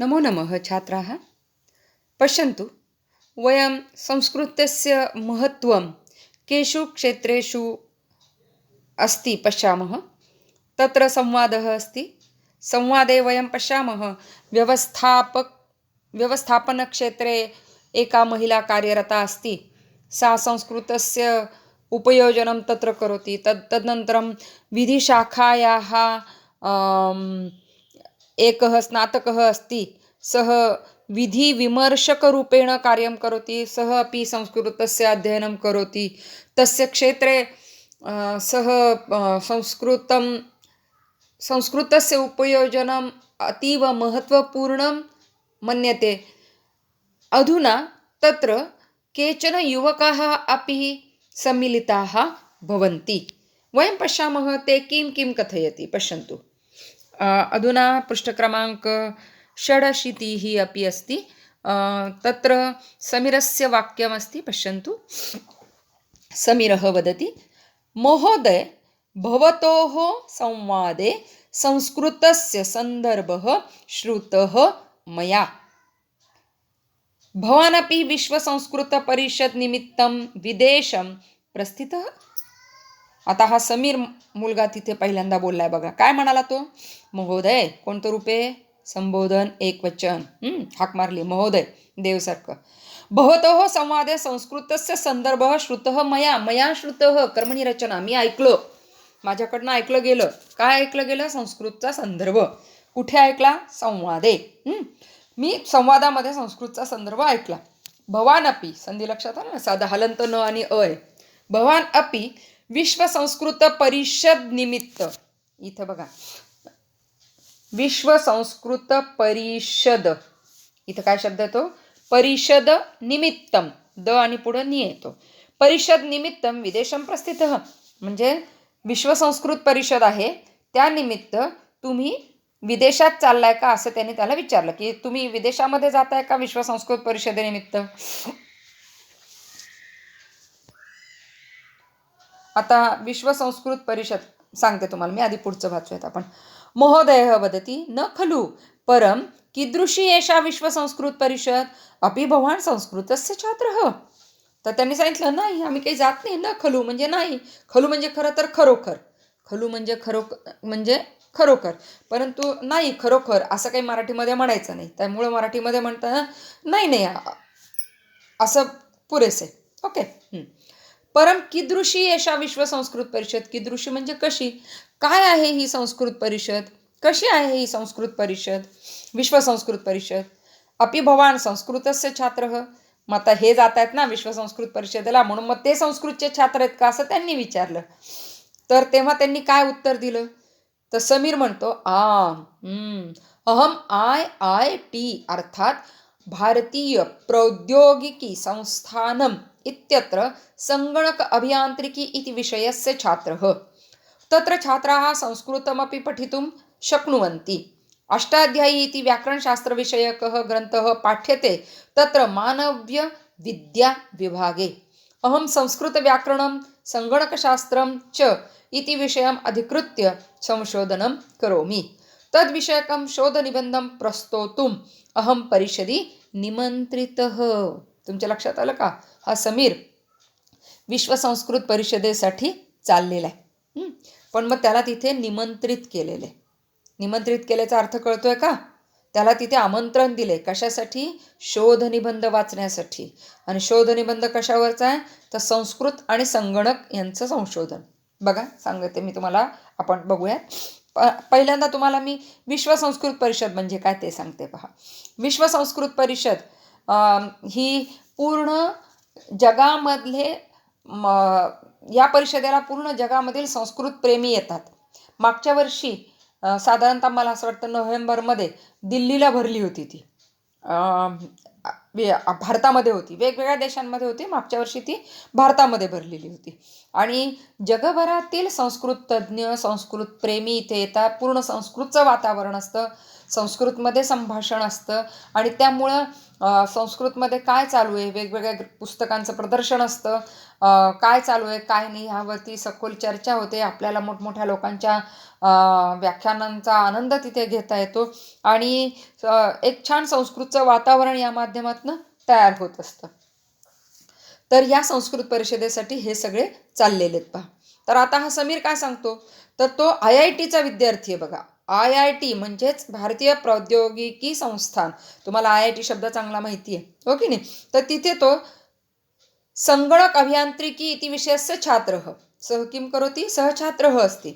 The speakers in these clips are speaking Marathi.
नमो नमः छात्राः। पश्यन्तु वयं संस्कृतस्य महत्त्वं केषु क्षेत्रेषु अस्ति पश्यामः। तत्र संवादः अस्ति। संवादे वयं पश्यामः व्यवस्थापक व्यवस्थापनक्षेत्रे एका महिला कार्यरता अस्ति। सा संस्कृतस्य उपयोजनं तत्र करोति। तद् तदनन्तरं विधिशाखायाः एकः स्नातकः अस्ति सः विधिविमर्शकरूपेण कार्यं करोति सः अपि संस्कृतस्य अध्ययनं करोति। तस्य क्षेत्रे सः संस्कृतं संस्कृतस्य उपयोजनम् अतीव महत्त्वपूर्णं मन्यते। अधुना तत्र केचन युवकाः अपि सम्मिलिताः भवन्ति। वयं पश्यामः ते किं किं कथयति? पश्यन्तु। अधुना पृष्ठक्रमाङ्क षडशीतिः अपि अस्ति। तत्र समीरस्य वाक्यमस्ति पश्यन्तु। समीरः वदति महोदय भवतोः संवादे संस्कृतस्य सन्दर्भः श्रुतः मया। भवानपि विश्वसंस्कृतपरिषद् निमित्तं विदेशं प्रस्थितः? आता हा समीर मुलगा तिथे पहिल्यांदा बोललाय बघा. काय म्हणाला तो? महोदय कोणतं रूपे संबोधन एक वचन. हाक मारली. महोदय देवसारखं भवतोः संवादे संस्कृतस्य संदर्भ श्रुतः मया मया श्रुतः कर्मणी रचना. मी ऐकलो. माझ्याकडनं ऐकलं गेलं. काय ऐकलं गेलं? संस्कृतचा संदर्भ. कुठे ऐकला? संवादे. मी संवादामध्ये संस्कृतचा संदर्भ ऐकला. भवान अपि संधी लक्षात आला ना? साधा हलंत न आणि अय. भवान अपि विश्व संस्कृत परिषद निमित्त. इथं बघा. विश्व संस्कृत परिषद. इथं काय शब्द येतो? परिषद निमित्तम. द आणि पुढं नि येतो. परिषद निमित्तम विदेशम प्रस्थित. म्हणजे विश्व संस्कृत परिषद आहे. त्यानिमित्त तुम्ही विदेशात चाललाय का असं त्यांनी त्याला विचारलं. की तुम्ही विदेशामध्ये जाताय का विश्व संस्कृत परिषदेनिमित्त आता विश्व संस्कृत परिषद सांगते तुम्हाला मी आधी पुढचं वाचूयात आपण. महोदय वदती न खलु परम कीदृशी एषा विश्व संस्कृत परिषद? अपि भवान संस्कृतस्य छात्र। तर त्यांनी सांगितलं नाही आम्ही काही जात नाही न खलू म्हणजे नाही. खलू म्हणजे खरं तर खरोखर. खलू म्हणजे खरोखर म्हणजे खरोखर. परंतु नाही खरोखर असं काही मराठीमध्ये म्हणायचं नाही. त्यामुळं मराठीमध्ये म्हणताना नाही नाही असं पुरेसे. ओके? परम कीदृशी यशा विश्व संस्कृत परिषद? कीदृशी म्हणजे कशी? काय आहे ही संस्कृत परिषद? कशी आहे ही संस्कृत परिषद? विश्व संस्कृत परिषद? अपि भवान संस्कृतस्य छात्र? मग आता हे जात आहेत ना विश्व संस्कृत परिषदेला म्हणून मग ते संस्कृतचे छात्र आहेत का असं त्यांनी विचारलं. तर तेव्हा त्यांनी काय उत्तर दिलं? तर समीर म्हणतो आ हम्म, अहम आय आय टी अर्थात भारतीय प्रौद्योगिकी संस्थानम इत्यत्र संगणक अभियांत्रिकी इति विषयस्य छात्रः। तत्र छात्राः संस्कृतमपि पठितुं शक्नुवन्ति। अष्टाध्यायी इति व्याकरणशास्त्रविषयकः ग्रन्थः पाठ्यते तत्र मानव्यविद्याविभागे अहं संस्कृतव्याकरणं सङ्गणकशास्त्रं च इति विषयम् अधिकृत्य संशोधनं करोमि। तद्विषयकं शोधनिबंधं प्रस्तोतुम् अहं परिषदि निमंत्रितः तुमच्या लक्षात आलं का? हा समीर विश्वसंस्कृत परिषदेसाठी चाललेला आहे. पण मग त्याला तिथे निमंत्रित केलेलं आहे. निमंत्रित केल्याचा अर्थ कळतोय का? त्याला तिथे आमंत्रण दिले कशासाठी? शोधनिबंध वाचण्यासाठी. आणि शोधनिबंध कशावरचा आहे? तर संस्कृत आणि संगणक यांचं संशोधन. बघा सांगते मी तुम्हाला आपण बघूयात. प पहिल्यांदा तुम्हाला मी विश्व संस्कृत परिषद म्हणजे काय ते सांगते पहा. विश्व संस्कृत परिषद ही पूर्ण जगामधले म या परिषदेला पूर्ण जगामधील संस्कृत प्रेमी येतात. मागच्या वर्षी साधारणतः मला असं वाटतं नोव्हेंबरमध्ये दिल्लीला भरली होती ती. वे- भारतामध्ये होती. वेगवेगळ्या देशांमध्ये होती. मागच्या वर्षी ती भारतामध्ये भरलेली होती. आणि जगभरातील संस्कृत तज्ज्ञ संस्कृत प्रेमी इथे येतात. पूर्ण संस्कृतचं वातावरण असतं. संस्कृतमध्ये संभाषण असतं. आणि त्यामुळं संस्कृतमध्ये काय चालू आहे? वेगवेगळ्या पुस्तकांचं प्रदर्शन असतं. काय चालू आहे? काय नाही? ह्यावरती सखोल चर्चा होते. आपल्याला मोठमोठ्या लोकांच्या व्याख्यानांचा आनंद तिथे घेता येतो. आणि एक छान संस्कृतचं वातावरण या माध्यमातून तयार होत असतं. तर या संस्कृत परिषदेसाठी हे सगळे चाललेले आहेत पहा. तर आता हा समीर काय सांगतो? तर तो आय आय टीचा विद्यार्थी आहे बघा. आय आय टी म्हणजेच भारतीय प्रौद्योगिकी संस्थान. तुम्हाला आय आय टी शब्द चांगला माहिती आहे हो की नाही? तर तिथे तो संगणक अभियांत्रिकी इति विषयस्य छात्र. सह किं करोति सह छात्र अस्ति.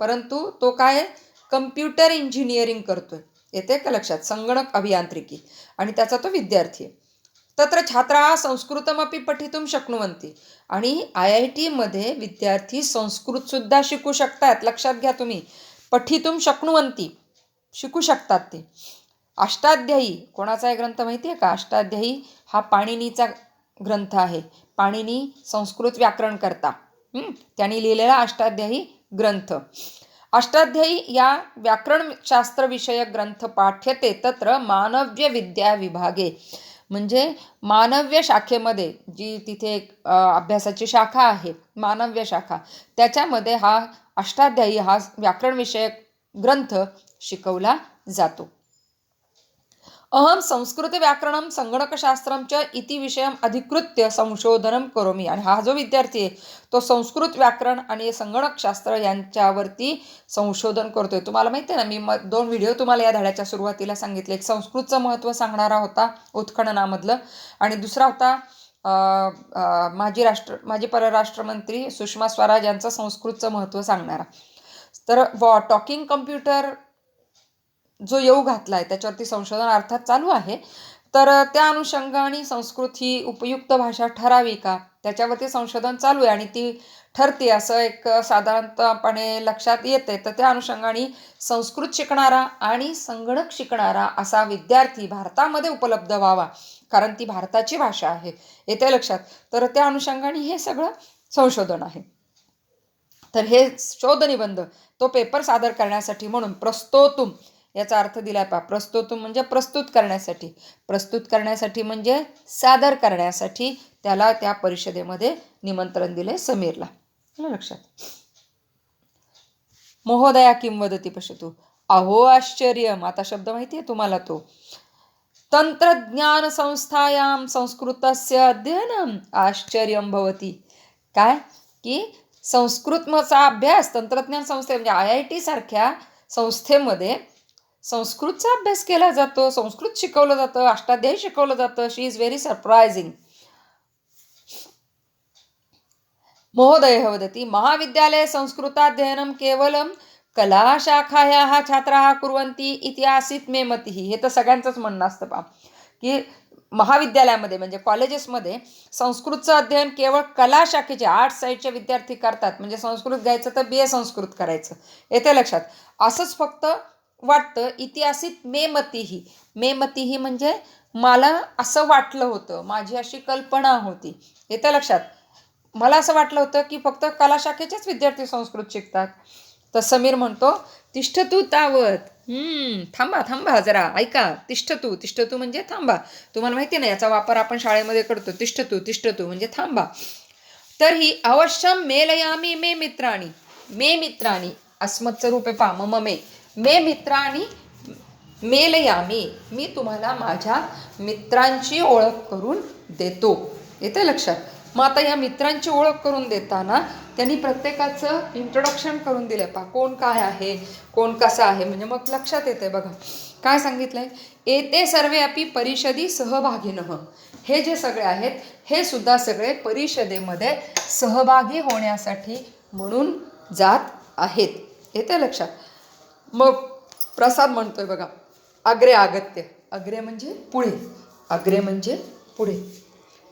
परंतु तो काय कम्प्युटर इंजिनिअरिंग करतोय. येते का लक्षात? संगणक अभियांत्रिकी. आणि त्याचा तो विद्यार्थी आहे. तत्र छात्रा संस्कृतमपि पठितुं शक्नुवन्ति. आणि आय आय टीमध्ये विद्यार्थी संस्कृतसुद्धा शिकू शकतात. लक्षात घ्या तुम्ही. पठितुं शक्नुवन्ति शिकू शकतात ते. अष्टाध्यायी कोणाचा आहे ग्रंथ माहिती आहे का? अष्टाध्यायी हा पाणिनीचा ग्रंथ आहे. पाणिनी संस्कृत व्याकरण करता. त्यांनी लिहिलेला अष्टाध्यायी ग्रंथ. अष्टाध्यायी या व्याकरणशास्त्रविषयक ग्रंथ पाठ्यते तत्र मानव्य विद्या विभागे. म्हणजे मानव्य शाखेमध्ये जी तिथे एक अभ्यासाची शाखा आहे मानव्य शाखा त्याच्यामध्ये हा अष्टाध्यायी हा व्याकरणविषयक ग्रंथ शिकवला जातो. अहम संस्कृत व्याकरणं संगणकशास्त्रं च इति विषयम अधिकृत्य संशोधनं करोमी. आणि हा जो विद्यार्थी आहे तो संस्कृत व्याकरण आणि संगणकशास्त्र यांच्यावरती संशोधन करतोय. तुम्हाला माहिती आहे ना मी म दोन व्हिडिओ तुम्हाला या धड्याच्या सुरुवातीला सांगितले. एक संस्कृतचं महत्त्व सांगणारा होता उत्खननामधलं आणि दुसरा होता माजी राष्ट्र माजी परराष्ट्रमंत्री सुषमा स्वराज यांचं संस्कृतचं महत्त्व सांगणारा. तर वॉ टॉकिंग कम्प्युटर जो येऊ घातला आहे त्याच्यावरती संशोधन अर्थात चालू आहे. तर त्या अनुषंगाने संस्कृत ही उपयुक्त भाषा ठरावी का? त्याच्यावरती संशोधन चालू आहे आणि ती ठरते असं एक साधारणपणे लक्षात येते. तर त्या अनुषंगाने संस्कृत शिकणारा आणि संगणक शिकणारा असा विद्यार्थी भारतामध्ये उपलब्ध व्हावा कारण ती भारताची भाषा आहे येते लक्षात. तर त्या अनुषंगाने हे सगळं संशोधन आहे. तर हे शोधनिबंध तो पेपर सादर करण्यासाठी म्हणून प्रस्तोतुम याचा अर्थ दिला पा प्रस्तुत म्हणजे प्रस्तुत करण्यासाठी. प्रस्तुत करण्यासाठी म्हणजे सादर करण्यासाठी त्याला त्या परिषदेमध्ये निमंत्रण दिले समीरला. लक्षात. महोदया किं पशतू पश्यतु? अहो आश्चर्य! आता शब्द माहिती आहे तुम्हाला तो. तंत्रज्ञान संस्थायां संस्कृतस्य अध्ययन आश्चर्य भवती. काय? की संस्कृतचा अभ्यास तंत्रज्ञान संस्थे म्हणजे आय आय टी सारख्या संस्थेमध्ये संस्कृतचा अभ्यास केला जातो संस्कृत शिकवलं जातं अष्टाध्यायी शिकवलं जातं. शी इज व्हेरी सरप्रायझिंग महोदय वदति महाविद्यालये संस्कृताध्ययनं केवलं कलाशाखायाः छात्राः कुर्वन्ति इति आसीत् मे मतिः. हे तर सगळ्यांचंच म्हणणं असतं पा की महाविद्यालयामध्ये म्हणजे कॉलेजेसमध्ये संस्कृतचं अध्ययन केवळ कला शाखेचे आर्ट्स साईडचे विद्यार्थी करतात. म्हणजे संस्कृत घ्यायचं तर बी ए संस्कृत करायचं. येते लक्षात. असंच फक्त वाटतं इतिहासित मेमतीही मेमतीही म्हणजे मला असं वाटलं होतं माझी अशी कल्पना होती. येतं लक्षात. मला असं वाटलं होतं की फक्त कलाशाखेचेच विद्यार्थी संस्कृत शिकतात. तर समीर म्हणतो तिष्ठतू तावत. थांबा थांबा जरा ऐका. तिष्ठतू तिष्ठतू म्हणजे थांबा. तुम्हाला माहिती ना याचा वापर आपण शाळेमध्ये करतो. तिष्ठतू तिष्ठतू म्हणजे थांबा. तर ही अवश्यम मेलयामी मे मित्राणी. मे मित्राणी. अस्मत्चं रूपे पा मम मे. मे मित्राणी मेलयामी. मी तुम्हाला माझ्या मित्रांची ओळख करून देतो. येते लक्षात? मग आता या मित्रांची ओळख करून देताना त्यांनी प्रत्येकाचं इंट्रोडक्शन करून दिलं पा कोण काय आहे? कोण कसा आहे? म्हणजे मग लक्षात येते बघा. काय सांगितलं आहे येते सर्वे अपि परिषदी सहभागीनं. हे जे सगळे आहेत हे सुद्धा सगळे परिषदेमध्ये सहभागी होण्यासाठी म्हणून जात आहेत. येते लक्षात? मग प्रसाद म्हणतोय बघा अग्रे आगत्य. अग्रे म्हणजे पुढे. अग्रे म्हणजे पुढे.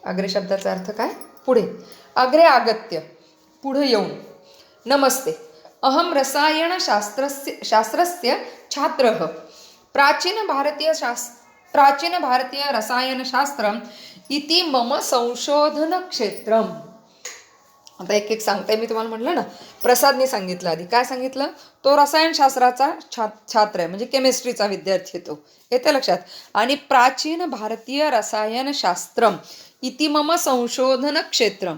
अग्रे शब्दाचा अर्थ काय? पुढे. अग्रे आगत्य. पुढे येऊन. नमस्ते. अहम रसायनशास्त्रस्य शास्त्रस्य छात्रः. प्राचीन भारतीय शास् प्राचीन भारतीय रसायनशास्त्रम् इति मम संशोधनक्षेत्रम्. आता एक एक सांगते मी तुम्हाला म्हटलं ना. प्रसादने सांगितलं आधी. काय सांगितलं? तो रसायनशास्त्राचा छा छात्र आहे. म्हणजे केमिस्ट्रीचा विद्यार्थी येतो तो. येते लक्षात? आणि प्राचीन भारतीय रसायनशास्त्रम इति मम संशोधन क्षेत्रम.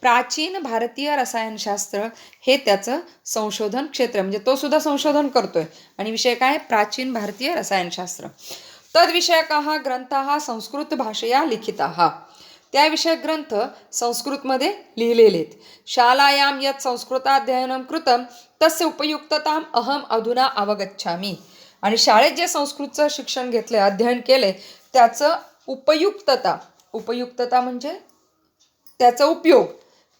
प्राचीन भारतीय रसायनशास्त्र हे त्याचं संशोधन क्षेत्र म्हणजे तो सुद्धा संशोधन करतोय. आणि विषय काय? प्राचीन भारतीय रसायनशास्त्र. तद्विषयकाः ग्रंथाः संस्कृत भाषया लिखिताः. त्याविषयक ग्रंथ संस्कृतमध्ये लिहिलेले आहेत शालायां यत् संस्कृताध्ययनं कृतं तस्य उपयुक्तताम् अहम अधुना अवगच्छामी. आणि शाळेत जे संस्कृतचं शिक्षण घेतले अध्ययन केले त्याचं उपयुक्तता उपयुक्तता म्हणजे त्याचा उपयोग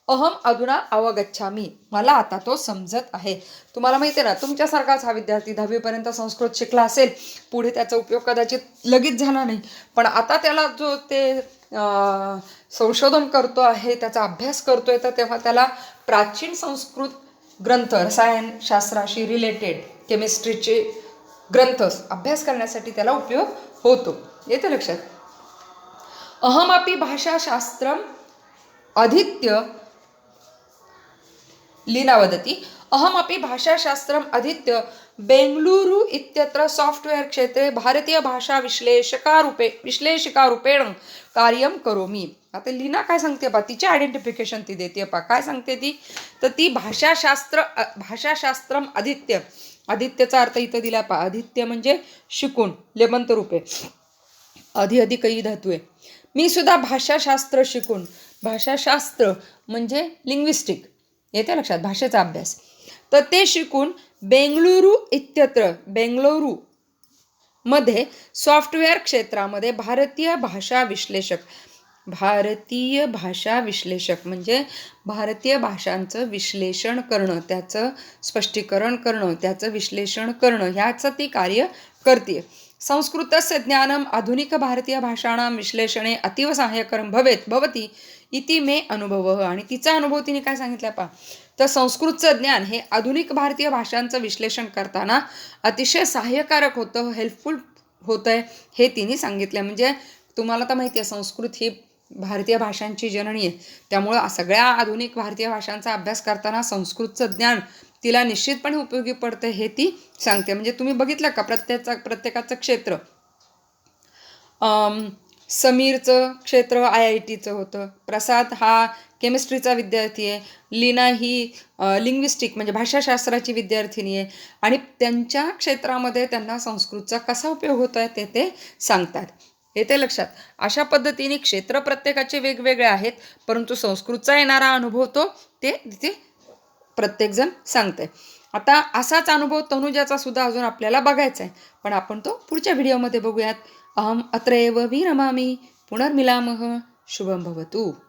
अहम अधुना अवगच्छामी. मला आता तो समजत आहे. तुम्हाला माहिती आहे ना तुमच्यासारखाच हा विद्यार्थी दहावीपर्यंत संस्कृत शिकला असेल पुढे त्याचा उपयोग कदाचित लगेच झाला नाही. पण आता त्याला जो ते संशोधन करतो आहे त्याचा अभ्यास करतो आहे तर तेव्हा त्याला प्राचीन संस्कृत ग्रंथ रसायनशास्त्राशी रिलेटेड केमिस्ट्रीचे ग्रंथ अभ्यास करण्यासाठी त्याला उपयोग होतो. येते लक्षात? अहमपि भाषाशास्त्रम अधीत्य लीना वदति अहमपि भाषाशास्त्रम् अधीत्य बेङ्गलूरु इत्यत्र साफ्ट्वेर् क्षेत्रे भारतीयभाषाविश्लेषकारूपे विश्लेषिकारूपेण कार्यं करोमि. आता लीना काय सांगते बा? तिचे आयडेंटिफिकेशन ती देते पा काय सांगते ती? तर ती भाषाशास्त्र अ, भाषाशास्त्रम आदित्यचा अर्थ इथं दिला पा. आदित्य म्हणजे शिकून लेमंत रूपे. आधी अधि काही धातू आहे मी सुद्धा भाषाशास्त्र शिकून भाषाशास्त्र म्हणजे लिंग्विस्टिक येते लक्षात? भाषेचा अभ्यास. तर ते शिकून बेंगळुरू इत्यत्र बेंगळुरू मध्ये सॉफ्टवेअर क्षेत्रामध्ये भारतीय भाषा विश्लेषक भारतीय भाषा विश्लेषक म्हणजे भारतीय भाषांचं विश्लेषण करणं त्याचं स्पष्टीकरण करणं त्याचं विश्लेषण करणं ह्याचं ती कार्य करते संस्कृतस्य ज्ञानम् आधुनिक भारतीय भाषाणां विश्लेषणे अतीव सहाय्यकरं भवेत् भवती इति मे अनुभव. आणि तिचा अनुभव तिने काय सांगितला पा तर संस्कृतचं ज्ञान हे आधुनिक भारतीय भाषांचं विश्लेषण करताना अतिशय सहाय्यकारक होतं हेल्पफुल होतं आहे हे तिने सांगितलं म्हणजे तुम्हाला तर माहिती आहे संस्कृत ही भारतीय भाषांची जननी आहे. त्यामुळं सगळ्या आधुनिक भारतीय भाषांचा अभ्यास करताना संस्कृतचं ज्ञान तिला निश्चितपणे उपयोगी पडतं हे ती सांगते. म्हणजे तुम्ही बघितलं का प्रत्येकाचं प्रत्येकाचं क्षेत्र? समीरचं क्षेत्र आय आय टीचं होतं. प्रसाद हा केमिस्ट्रीचा विद्यार्थी आहे. लीना ही लिंग्विस्टिक म्हणजे भाषाशास्त्राची विद्यार्थिनी आहे. आणि त्यांच्या क्षेत्रामध्ये त्यांना संस्कृतचा कसा उपयोग होतो आहे ते ते सांगतात. येते लक्षात. अशा पद्धतीने क्षेत्र प्रत्येकाचे वेगवेगळे आहेत परंतु संस्कृतचा येणारा अनुभव तो ते तिथे प्रत्येकजण सांगते आता असाच अनुभव तनुजाचा सुद्धा अजून आपल्याला बघायचा आहे. पण आपण तो पुढच्या व्हिडिओमध्ये बघूयात. अहम अत्रैव विरमामी विरमामि. पुनर्मिलामः. शुभं भवतु.